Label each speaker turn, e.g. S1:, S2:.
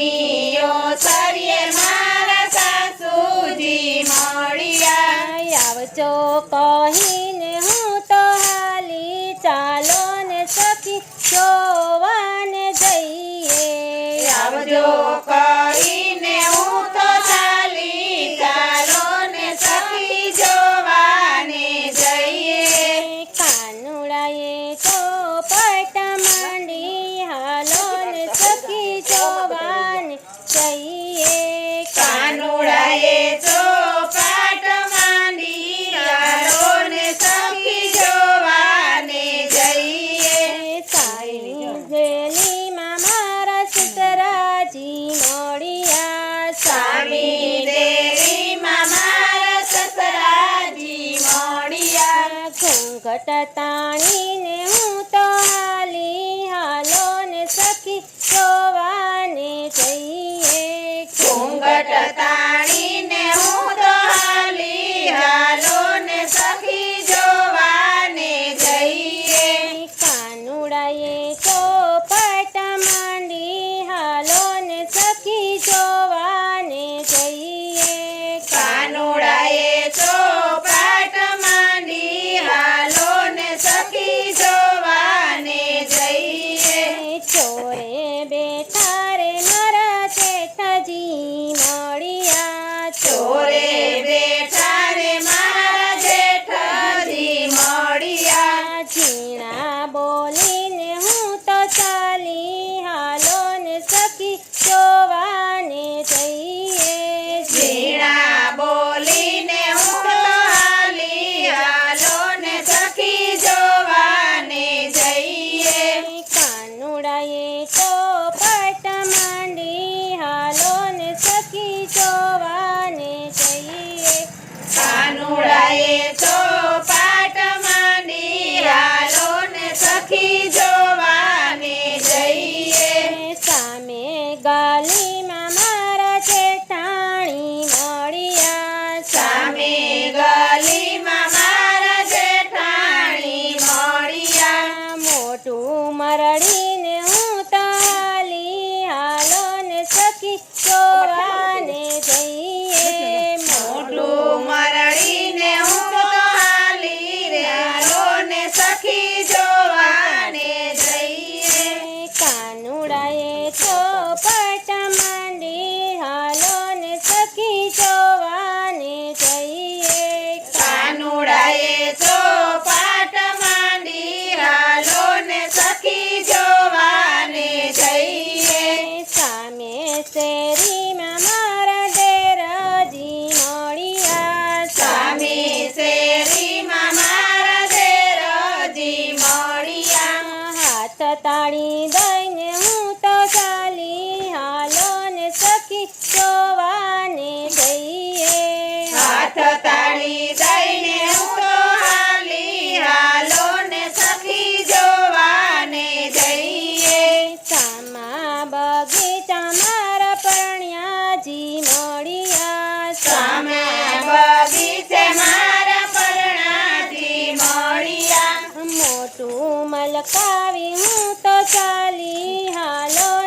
S1: સુનિયો સર્ય મારા સાસુજી મળ્યા.
S2: આવજો કહી
S1: ઘૂંઘટ મળ્યા ತಾಳಿ ટકાવી હું તો ચાલી હાલો.